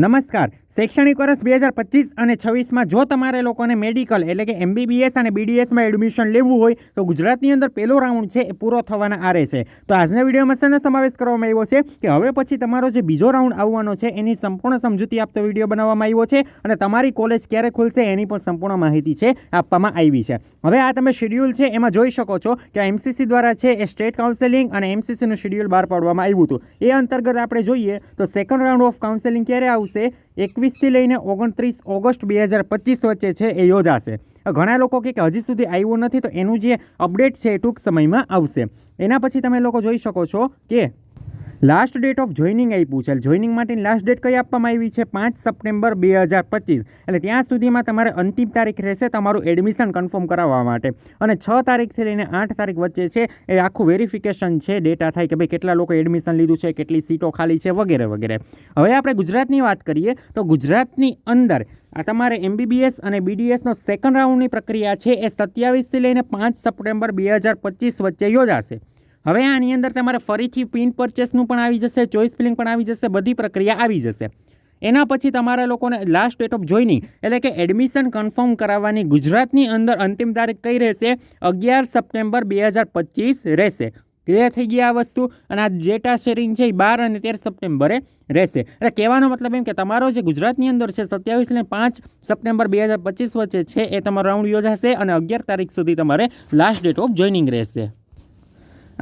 નમસ્કાર. શૈક્ષણિક વર્ષ બે હજાર પચીસ અને છવ્વીસમાં જો તમારે લોકોને મેડિકલ એટલે કે એમબીબીએસ અને બીડીએસમાં એડમિશન લેવું હોય, તો ગુજરાતની અંદર પહેલો રાઉન્ડ છે એ પૂરો થવાના આરે છે. તો આજના વિડીયોમાં શેનો સમાવેશ કરવામાં આવ્યો છે કે હવે પછી તમારો જે બીજો રાઉન્ડ આવવાનો છે, એની સંપૂર્ણ સમજૂતી આપતો વીડિયો બનાવવામાં આવ્યો છે અને તમારી કોલેજ ક્યારે ખુલશે એની પણ સંપૂર્ણ માહિતી છે આપવામાં આવી છે. હવે આ તમે શેડ્યુલ છે એમાં જોઈ શકો છો કે એમસીસી દ્વારા છે એ સ્ટેટ કાઉન્સેલિંગ અને એમસીસીનું શેડ્યુલ બહાર પાડવામાં આવ્યું હતું. એ અંતર્ગત આપણે જોઈએ તો સેકન્ડ રાઉન્ડ ઓફ કાઉન્સેલિંગ ક્યારે આવશે? એકવીસથી લઈને ઓગણત્રીસ ઓગસ્ટ બે હજાર પચીસ વચ્ચે છે એ યોજાશે. ઘણા લોકો કે હજી સુધી આવ્યું નથી, તો એનું જે અપડેટ છે એ ટૂંક સમયમાં આવશે. એના પછી તમે લોકો જોઈ શકો છો કે લાસ્ટ ડેટ ઓફ જોઈનિંગ આપ્યું છે. જોઈનિંગ માટેની લાસ્ટ ડેટ કઈ આપવામાં આવી છે? પાંચ સપ્ટેમ્બર બે હજાર પચીસ. એટલે ત્યાં સુધીમાં તમારે અંતિમ તારીખ રહેશે તમારું એડમિશન કન્ફર્મ કરાવવા માટે. અને છ તારીખથી લઈને આઠ તારીખ વચ્ચે છે એ આખું વેરિફિકેશન છે ડેટા થાય કે ભાઈ કેટલા લોકો એડમિશન લીધું છે, કેટલી સીટો ખાલી છે વગેરે વગેરે. હવે આપણે ગુજરાતની વાત કરીએ તો ગુજરાતની અંદર આ તમારે એમબીબીએસ અને બીડીએસનો સેકન્ડ રાઉન્ડની પ્રક્રિયા છે એ સત્યાવીસથી લઈને પાંચ સપ્ટેમ્બર બે હજાર પચીસ વચ્ચે યોજાશે. હવે આની અંદર તમારે ફરીથી પિન પરચેસનું પણ આવી જશે, ચોઈસ ફિલિંગ પણ આવી જશે, બધી પ્રક્રિયા આવી જશે. એના પછી તમારા લોકોને લાસ્ટ ડેટ ઓફ જોઈનિંગ એટલે કે એડમિશન કન્ફર્મ કરાવવાની ગુજરાતની અંદર અંતિમ તારીખ કઈ રહેશે? અગિયાર સપ્ટેમ્બર બે હજાર પચીસ રહેશે. ક્લિયર થઈ ગઈ આ વસ્તુ? અને આ ડેટા શેરિંગ છે એ બાર અને તેર સપ્ટેમ્બરે રહેશે. એટલે કહેવાનો મતલબ એમ કે તમારો જે ગુજરાતની અંદર છે, સત્યાવીસ ને પાંચ સપ્ટેમ્બર બે હજાર પચીસ વચ્ચે છે, એ તમારો રાઉન્ડ યોજાશે અને અગિયાર તારીખ સુધી તમારે લાસ્ટ ડેટ ઓફ જોઈનિંગ રહેશે.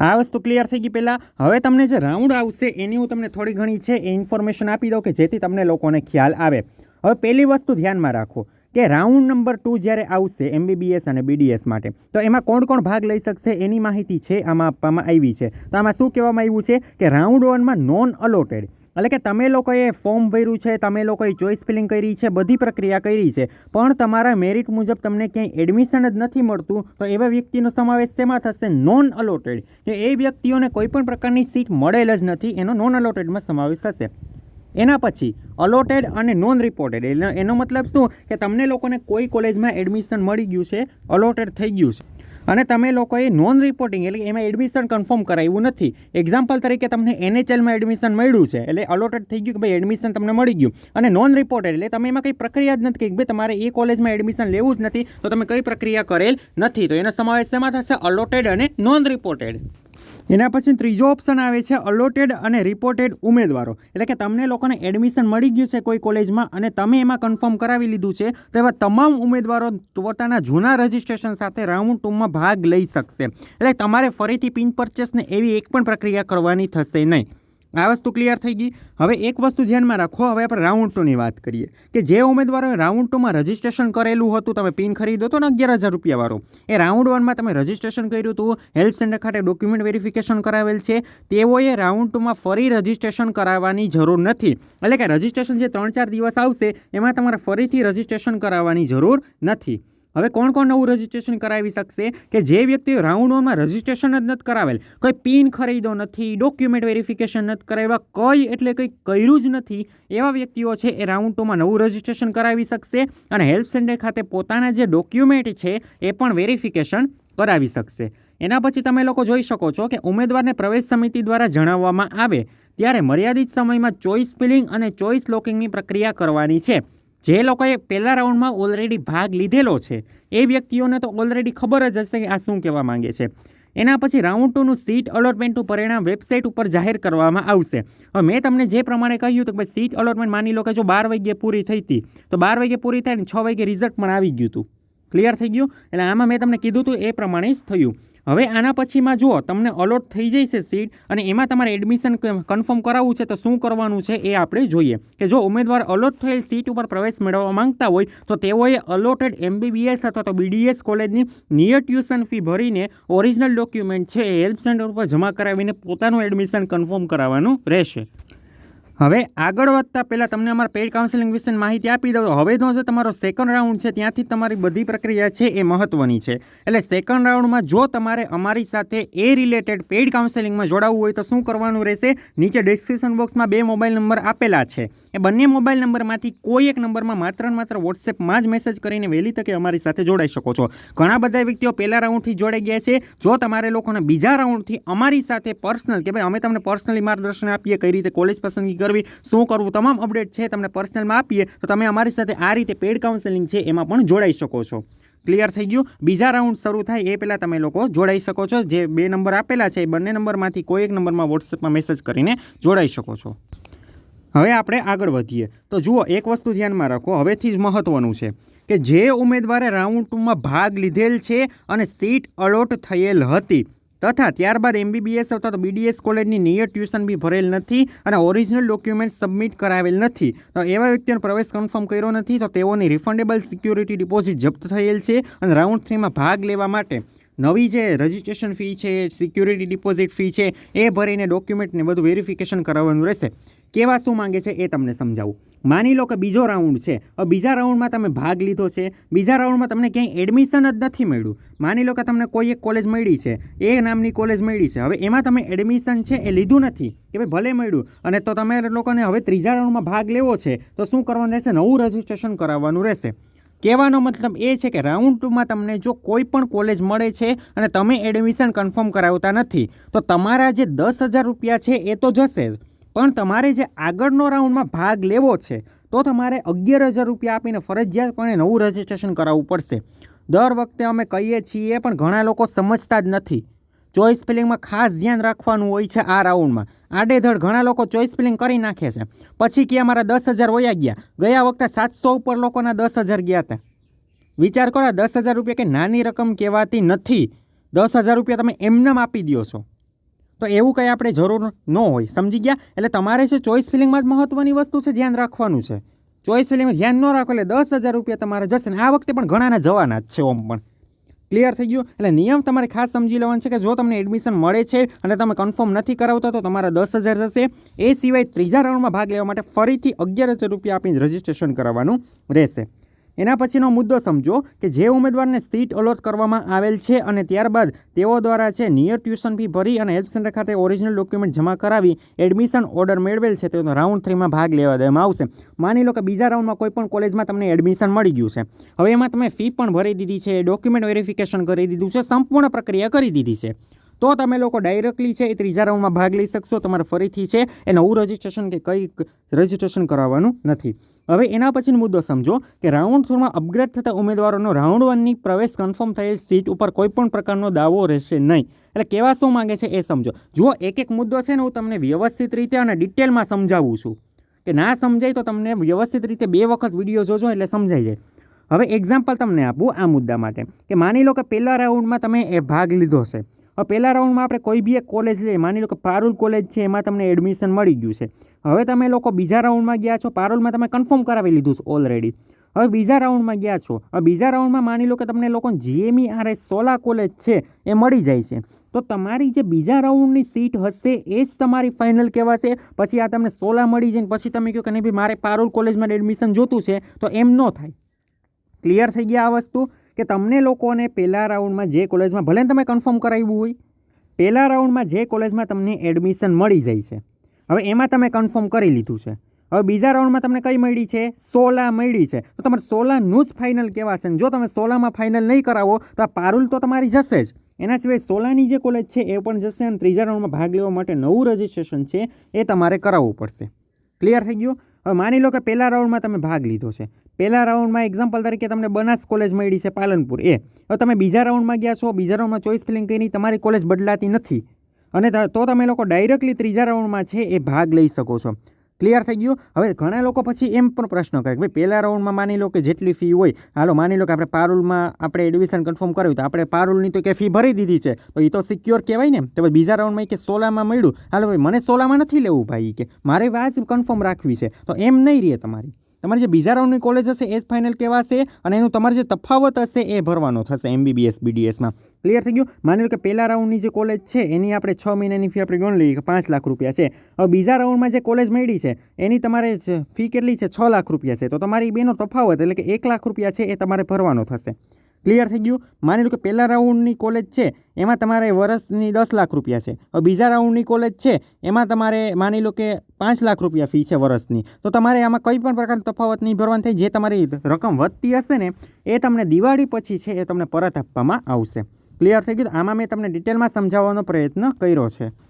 આ વસ્તુ ક્લિયર થઈ ગઈ પહેલાં. હવે તમને જે રાઉન્ડ આવશે, એની હું તમને થોડી ઘણી છે એ ઇન્ફોર્મેશન આપી દઉં કે જેથી તમને લોકોને ખ્યાલ આવે. હવે પહેલી વસ્તુ ધ્યાનમાં રાખો કે રાઉન્ડ નંબર ટુ જ્યારે આવશે એમબીબીએસ અને બીડીએસ માટે, તો એમાં કોણ કોણ ભાગ લઈ શકશે એની માહિતી છે આમાં આપવામાં આવી છે. તો આમાં શું કહેવામાં આવ્યું છે કે રાઉન્ડ વનમાં નોન અલોટેડ એટલે કે તમે લોકોએ ફોર્મ ભર્યું છે, તમે લોકોએ ચોઇસ ફિલિંગ કરી છે, બધી પ્રક્રિયા કરી છે, પણ તમારા મેરિટ મુજબ તમને ક્યાંય એડમિશન જ નથી મળતું, તો એવા વ્યક્તિનો સમાવેશ શેમાં થશે? નોન અલોટેડ કે એ વ્યક્તિઓને કોઈ પણ પ્રકારની સીટ મળેલ જ નથી, એનો નોન અલોટેડમાં સમાવેશ થશે. એના પછી અલોટેડ અને નોન રિપોર્ટેડ એટલે એનો મતલબ શું? કે તમને લોકોને કોઈ કોલેજમાં એડમિશન મળી ગયું છે અલોટેડ થઈ ગયું છે. અને તમે લોકોએ નોન રિપોર્ટિંગ એટલે એમાં એડમિશન કન્ફર્મ કરાવ્યું નથી. એક્ઝામ્પલ તરીકે તમને એનએચએલમાં એડમિશન મળ્યું છે, એટલે અલોટેડ થઈ ગયું કે ભાઈ એડમિશન તમને મળી ગયું. અને નોન રિપોર્ટેડ એટલે તમે એમાં કંઈ પ્રક્રિયા જ નથી, કે ભાઈ તમારે એ કોલેજમાં એડમિશન લેવું જ નથી, તો તમે કઈ પ્રક્રિયા કરેલ નથી. તો એનો સમાવેશ શેમાં થશે? અલોટેડ અને નોન રિપોર્ટેડ એના પછી ત્રીજો ઓપ્શન આવે છે અલોટેડ અને રિપોર્ટેડ ઉમેદવારો. એટલે કે તમને લોકોને એડમિશન મળી ગયું છે કોઈ કોલેજમાં અને તમે એમાં કન્ફર્મ કરાવી લીધું છે, તો એવા તમામ ઉમેદવારો પોતાના જૂના રજિસ્ટ્રેશન સાથે રાઉન્ડ ટુમાં ભાગ લઈ શકશે. એટલે તમારે ફરીથી પિન પરચેસને એવી એક પણ પ્રક્રિયા કરવાની થશે નહીં. આ વસ્તુ ક્લિયર થઈ ગઈ. હવે એક વસ્તુ ધ્યાનમાં રાખો, હવે આપણે રાઉન્ડ ટુની વાત કરીએ. કે જે ઉમેદવારોએ રાઉન્ડ ટુમાં રજિસ્ટ્રેશન કરેલું હતું, તમે પિન ખરીદો તો ને અગિયાર હજાર રૂપિયાવાળો એ રાઉન્ડ વનમાં તમે રજિસ્ટ્રેશન કર્યું હતું, હેલ્પ સેન્ટર ખાતે ડોક્યુમેન્ટ વેરિફિકેશન કરાવેલ છે. તેઓએ રાઉન્ડ ટુમાં ફરી રજિસ્ટ્રેશન કરાવવાની જરૂર નથી. એટલે કે રજિસ્ટ્રેશન જે ત્રણ ચાર દિવસ આવશે, એમાં તમારે ફરીથી રજિસ્ટ્રેશન કરાવવાની જરૂર નથી. હવે કોણ કોણ નવું રજિસ્ટ્રેશન કરાવી શકશે? કે જે વ્યક્તિઓ રાઉન્ડ વનમાં રજિસ્ટ્રેશન જ નથી કરાવેલ, કોઈ પિન ખરીદો નથી ડોક્યુમેન્ટ વેરિફિકેશન નથી કરાવ્યા, કંઈ એટલે કંઈ કર્યું જ નથી, એવા વ્યક્તિઓ છે એ રાઉન્ડ ટુમાં નવું રજિસ્ટ્રેશન કરાવી શકશે અને હેલ્પ સેન્ટર ખાતે પોતાના જે ડોક્યુમેન્ટ છે એ પણ વેરિફિકેશન કરાવી શકશે. એના પછી તમે લોકો જોઈ શકો છો કે ઉમેદવારને પ્રવેશ સમિતિ દ્વારા જણાવવામાં આવે, ત્યારે મર્યાદિત સમયમાં ચોઇસ ફિલિંગ અને ચોઇસ લોકિંગની પ્રક્રિયા કરવાની છે. જે લોકોએ પહેલા રાઉન્ડમાં ઓલરેડી ભાગ લીધેલો છે, એ વ્યક્તિઓને તો ઓલરેડી ખબર જ હશે કે આ શું કહેવા માંગે છે. એના પછી રાઉન્ડ ટુનું સીટ અલોટમેન્ટનું પરિણામ વેબસાઇટ ઉપર જાહેર કરવામાં આવશે. હવે મેં તમને જે પ્રમાણે કહ્યું કે ભાઈ સીટ અલોટમેન્ટ માની લો કે જો બાર વાગ્યે પૂરી થઈ હતી, તો બાર વાગ્યે પૂરી થાય ને છ વાગ્યે રિઝલ્ટ પણ આવી ગયું હતું. ક્લિયર થઈ ગયું? એટલે આમાં મેં તમને કીધું હતું એ પ્રમાણે જ થયું. હવે આના પછીમાં જુઓ, તમને અલોટ થઈ જશે સીટ અને એમાં તમારે એડમિશન કન્ફર્મ કરાવવું છે તો શું કરવાનું છે એ આપણે જોઈએ. કે જો ઉમેદવાર અલોટ થયેલ સીટ ઉપર પ્રવેશ મેળવવા માંગતા હોય, તો તેઓએ અલોટેડ એમબીબીએસ અથવા તો બીડીએસ કોલેજની નિયર ટ્યુશન ફી ભરીને ઓરિજિનલ ડોક્યુમેન્ટ છે એ હેલ્પ સેન્ટર ઉપર જમા કરાવીને પોતાનું એડમિશન કન્ફર્મ કરાવવાનું રહેશે. હવે આગળ વધતા પહેલાં તમને અમારા પેઇડ કાઉન્સેલિંગ વિશે માહિતી આપી દઉં. હવેનો જે તમારો સેકન્ડ રાઉન્ડ છે, ત્યાંથી તમારી બધી પ્રક્રિયા છે એ મહત્ત્વની છે. એટલે સેકન્ડ રાઉન્ડમાં જો તમારે અમારી સાથે એ રિલેટેડ પેઇડ કાઉન્સેલિંગમાં જોડાવવું હોય તો શું કરવાનું રહેશે? નીચે ડિસ્ક્રિપ્શન બોક્સમાં બે મોબાઈલ નંબર આપેલા છે. એ બંને મોબાઈલ નંબરમાંથી કોઈ એક નંબરમાં માત્ર માત્ર વોટ્સએપમાં જ મેસેજ કરીને વહેલી તકે અમારી સાથે જોડાઈ શકો છો. ઘણા બધા વ્યક્તિઓ પહેલા રાઉન્ડથી જોડાઈ ગયા છે. જો તમારે લોકોને બીજા રાઉન્ડથી અમારી સાથે પર્સનલ કે ભાઈ અમે તમને પર્સનલી માર્ગદર્શન આપીએ કઈ રીતે કોલેજ પસંદગી કરવી, શું કરવું, તમામ અપડેટ છે તમને પર્સનલમાં આપીએ. તો તમે અમારી સાથે આ રીતે પેડ કાઉન્સેલિંગ છે એમાં પણ જોડાઈ શકો છો. ક્લિયર થઈ ગયું? બીજા રાઉન્ડ શરૂ થાય એ પહેલાં તમે લોકો જોડાઈ શકો છો. જે બે નંબર આપેલા છે એ બંને નંબરમાંથી કોઈ એક નંબરમાં વોટ્સએપમાં મેસેજ કરીને જોડાઈ શકો છો. હવે આપણે આગળ વધીએ. તો જુઓ, એક વસ્તુ ધ્યાનમાં રાખો. હવેથી જ મહત્ત્વનું છે કે જે ઉમેદવારે રાઉન્ડ ટુમાં ભાગ લીધેલ છે અને સીટ અલોટ થયેલ હતી તથા ત્યારબાદ એમબીબીએસ અથવા તો બીડીએસ કોલેજની નિયત ટ્યુશન બી ભરેલ નથી અને ઓરિજિનલ ડોક્યુમેન્ટ સબમિટ કરાવેલ નથી. તો એવા વ્યક્તિનો પ્રવેશ કન્ફર્મ કર્યો નથી, તો તેઓની રિફંડેબલ સિક્યુરિટી ડિપોઝિટ જપ્ત થયેલ છે અને રાઉન્ડ થ્રીમાં ભાગ લેવા માટે નવી જે રજિસ્ટ્રેશન ફી છે સિક્યુરિટી ડિપોઝિટ ફી છે, એ ભરીને ડોક્યુમેન્ટને બધું વેરિફિકેશન કરાવવાનું રહેશે. કેવા શું માંગે છે એ તમને સમજાવું. માની લો કે બીજો રાઉન્ડ છે. બીજા રાઉન્ડમાં તમે ભાગ લીધો છે. બીજા રાઉન્ડમાં તમને ક્યાંય એડમિશન જ નથી મળ્યું. માની લો કે તમને કોઈ એક કોલેજ મળી છે. એ નામની કોલેજ મળી છે. હવે એમાં તમે એડમિશન છે એ લીધું નથી કે ભાઈ ભલે મળ્યું. અને તો તમે લોકોને હવે ત્રીજા રાઉન્ડમાં ભાગ લેવો છે, તો શું કરવાનું રહેશે? નવું રજિસ્ટ્રેશન કરાવવાનું રહેશે. કહેવાનો મતલબ એ છે કે રાઉન્ડ ટુમાં તમને જો કોઈ પણ કોલેજ મળે છે અને તમે એડમિશન કન્ફર્મ કરાવતા નથી, તો તમારા જે દસ હજાર રૂપિયા છે એ તો જશે જ. પણ તમારે જે આગળનો રાઉન્ડમાં ભાગ લેવો છે, તો તમારે અગિયાર હજાર રૂપિયા આપીને ફરજિયાતપણે નવું રજિસ્ટ્રેશન કરાવવું પડશે. દર વખતે અમે કહીએ છીએ, પણ ઘણા લોકો સમજતા જ નથી. ચોઇસ ફિલિંગમાં ખાસ ધ્યાન રાખવાનું હોય છે આ રાઉન્ડમાં. આડેધડ ઘણા લોકો ચોઇસ ફિલિંગ કરી નાખે છે. પછી કે અમારા દસ હજાર વયા ગયા. ગયા વખતે સાતસો ઉપર લોકોના દસ હજાર ગયા હતા. વિચાર કરો દસ હજાર રૂપિયા કે નાની રકમ કહેવાતી નથી. દસ હજાર રૂપિયા તમે એમનેમ આપી દો છો. તો એવું કંઈ આપણે જરૂર ન હોય, સમજી ગયા? એટલે તમારે છે ચોઈસ ફિલિંગમાં જ મહત્ત્વની વસ્તુ છે, ધ્યાન રાખવાનું છે. ચોઈસ ફિલિંગમાં ધ્યાન ન રાખો એટલે દસ હજાર રૂપિયા તમારે જશે ને આ વખતે પણ ઘણાના જવાના જ છે ઓમ પણ. ક્લિયર થઈ ગયું? એટલે નિયમ તમારે ખાસ સમજી લેવાનો છે કે જો તમને એડમિશન મળે છે અને તમે કન્ફર્મ નથી કરાવતા તો તમારા દસ હજાર જશે. એ સિવાય ત્રીજા રાઉન્ડમાં ભાગ લેવા માટે ફરીથી અગિયાર હજાર રૂપિયા આપીને રજિસ્ટ્રેશન કરાવવાનું રહેશે. એના પછીનો મુદ્દો સમજો કે જે ઉમેદવારને સીટ અલોટ કરવામાં આવેલ છે અને ત્યારબાદ તેઓ દ્વારા છે નિયર ટ્યુશન ફી ભરી અને હેલ્પ સેન્ટર ખાતે ઓરિજિનલ ડોક્યુમેન્ટ જમા કરાવી એડમિશન ઓર્ડર મેળવેલ છે, તેનો રાઉન્ડ થ્રીમાં ભાગ લેવા દેવામાં આવશે. માની લો કે બીજા રાઉન્ડમાં કોઈ પણ કોલેજમાં તમને એડમિશન મળી ગયું છે. હવે એમાં તમે ફી પણ ભરી દીધી છે ડોક્યુમેન્ટ વેરિફિકેશન કરી દીધું છે, સંપૂર્ણ પ્રક્રિયા કરી દીધી છે. તો તમે લોકો ડાયરેક્ટલી છે એ ત્રીજા રાઉન્ડમાં ભાગ લઈ શકશો. તમારે ફરીથી છે એ નવું રજિસ્ટ્રેશન કે કંઈ રજિસ્ટ્રેશન કરાવવાનું નથી. હવે એના પછીનો મુદ્દો સમજો કે રાઉન્ડ થ્રુમાં અપગ્રેડ થતા ઉમેદવારોનો રાઉન્ડ વનની પ્રવેશ કન્ફર્મ થયેલ સીટ ઉપર કોઈપણ પ્રકારનો દાવો રહેશે નહીં. એટલે કેવા શું માંગે છે એ સમજો. જુઓ એક એક મુદ્દો છે ને હું તમને વ્યવસ્થિત રીતે અને ડિટેલમાં સમજાવું છું. કે ના સમજાય તો તમને વ્યવસ્થિત રીતે બે વખત વીડિયો જોજો એટલે સમજાઈ જાય. હવે એક્ઝામ્પલ તમને આપું આ મુદ્દા માટે. કે માની લો કે પહેલા રાઉન્ડમાં તમે એ ભાગ લીધો છે. હવે પહેલા રાઉન્ડમાં આપણે કોઈ બી એક કોલેજ લઈએ, માની લો કે પારુલ કોલેજ છે, એમાં તમને એડમિશન મળી ગયું છે. હવે તમે લોકો બીજા રાઉન્ડમાં ગયા છો, પારુલમાં તમે કન્ફર્મ કરાવી લીધું છે ઓલરેડી હવે બીજા રાઉન્ડમાં ગયા છો, હવે બીજા રાઉન્ડમાં માની લો કે તમને લોકો GME R S Sola college છે, એ મળી જાય છે. તો તમારી જે બીજા રાઉન્ડની સીટ હશે, એ જ તમારી ફાઇનલ કહેવાશે. પછી આ તમને સોલા મળી જાય પછી તમે કહો કે નહીં ભાઈ, મારે પારુલ કોલેજમાં એડમિશન જોતું છે, તો એમ ન થાય. ક્લિયર થઈ ગયા આ વસ્તુ? કે તમને લોકોને પહેલા રાઉન્ડમાં જે કોલેજમાં ભલે તમે કન્ફર્મ કરાવ્યું હોય પહેલા રાઉન્ડમાં જે કોલેજમાં તમને એડમિશન મળી જાય છે, હવે એમાં તમે કન્ફર્મ કરી લીધું છે. હવે બીજા રાઉન્ડમાં તમને કઈ મળી છે? સોલા મળી છે. તો તમારે સોલાનું જ ફાઇનલ કહેવાશે જો તમે સોલામાં ફાઇનલ નહીં કરાવો, તો આ પારુલ તો તમારી જશે જ. એના સિવાય સોલાની જે કોલેજ છે એ પણ જશે અને ત્રીજા રાઉન્ડમાં ભાગ લેવા માટે નવું રજિસ્ટ્રેશન છે એ તમારે કરાવવું પડશે. ક્લિયર થઈ ગયું? હવે માની લો કે પહેલા રાઉન્ડમાં તમે ભાગ લીધો છે. પહેલા રાઉન્ડમાં એક્ઝામ્પલ તરીકે તમને બનાસ કોલેજ મળી છે પાલનપુર, એ. હવે તમે બીજા રાઉન્ડમાં ગયા છો, બીજા રાઉન્ડમાં ચોઈસ ફિલિંગ કરીને તમારી કોલેજ બદલાતી નથી. અને ત- તમે લોકો ડાયરેક્ટલી ત્રીજા રાઉન્ડમાં છે એ ભાગ લઈ શકો છો. ક્લિયર થઈ ગયું? હવે ઘણા લોકો પછી એમ પણ પ્રશ્ન કરે કે ભાઈ, પહેલા રાઉન્ડમાં માની લો કે જેટલી ફી હોય, હાલો માની લો કે આપણે પારુલમાં આપણે એડમિશન કન્ફર્મ કર્યું તો આપણે પારુલની તો કે ફી ભરી દીધી છે, તો એ તો સિક્યોર કહેવાય ને? તો બીજા રાઉન્ડમાં કે સોલામાં મળ્યું. હાલો ભાઈ, મને સોલામાં નથી લેવું ભાઈ કે, મારે વાત કન્ફર્મ રાખવી છે, તો એમ નહીં રહે તમારી. તમારી જે બીજા રાઉન્ડની કોલેજ હશે, એ જ ફાઇનલ કહેવાશે અને એનું તમારે જે તફાવત હશે, એ ભરવાનો થશે એમબીબીએસ બીડીએસમાં ક્લિયર થઈ ગયું? માની લો કે પહેલા રાઉન્ડની જે કોલેજ છે, એની આપણે છ મહિનાની ફી આપણે ગણી લઈએ કે પાંચ લાખ રૂપિયા છે. હવે બીજા રાઉન્ડમાં જે કોલેજ મળી છે, એની તમારે ફી કેટલી છે? છ લાખ રૂપિયા છે. તો તમારી બેનો તફાવત, એટલે કે એક લાખ રૂપિયા છે, એ તમારે ભરવાનો થશે. ક્લિયર થઈ ગયું? માની લો કે પહેલા રાઉન્ડની કોલેજ છે, એમાં તમારે વર્ષની દસ લાખ રૂપિયા છે. હવે બીજા રાઉન્ડની કોલેજ છે, એમાં તમારે માની લો કે પાંચ લાખ રૂપિયા ફી છે વર્ષની. તો તમારે આમાં કંઈ પણ પ્રકારનો તફાવત નહીં ભરવાનું થાય. જે તમારી રકમ વધતી હશે ને, એ તમને દિવાળી પછી છે એ તમને પરત આપવામાં આવશે. ક્લિયર થઈ ગયું? આમાં મેં તમને ડિટેલમાં સમજાવવાનો પ્રયત્ન કર્યો છે.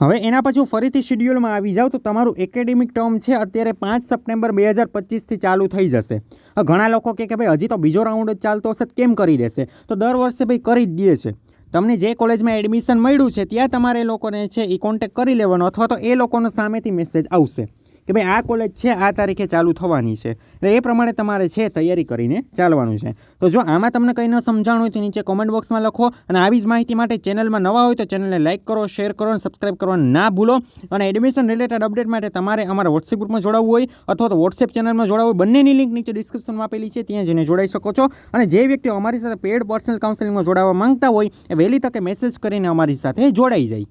હવે એના પછી ફરીથી શિડ્યુલમાં આવી જાઉં તો તમારું એકેડેમિક ટર્મ છે અત્યારે પાંચ સપ્ટેમ્બર બે હજાર પચીસથી ચાલુ થઈ જશે. ઘણા લોકો કહે કે ભાઈ, હજી તો બીજો રાઉન્ડ જ ચાલતો હશે કેમ કરી દેશે? તો દર વર્ષે ભાઈ કરી જ દે છે. તમને જે કોલેજમાં એડમિશન મળ્યું છે, ત્યાં તમારે એ લોકોને છે એ કોન્ટેક્ટ કરી લેવાનો અથવા તો એ લોકોનો સામેથી મેસેજ આવશે. કે ભાઈ આ કોલેજ છે, આ તારીખે ચાલુ થવાની છે. એટલે એ પ્રમાણે તમારે છે, તૈયારી કરીને ચાલવાનું છે. તો જો આમાં તમને કંઈ ન સમજાણું હોય તો નીચે કોમેન્ટ બોક્સમાં લખો અને આવી જ માહિતી માટે ચેનલમાં નવા હોય તો ચેનલને લાઇક કરો શેર કરો અને સબસ્ક્રાઇબ કરવાનું ના ભૂલો. અને એડમિશન રિલેટેડ અપડેટ માટે તમારે અમારા વોટ્સએપ ગ્રુપમાં જોડાવવું હોય અથવા તો વોટ્સએપ ચેનલમાં જોડાવવું બંનેની લિંક નીચે ડિસ્ક્રિપ્શનમાં આપેલી છે, ત્યાં જઈને જોડાઈ શકો છો. અને જે વ્યક્તિઓ અમારી સાથે પેડ પર્સનલ કાઉન્સેલિંગમાં જોડાવા માંગતા હોય એ વહેલી તકે મેસેજ કરીને અમારી સાથે જોડાઈ જાય.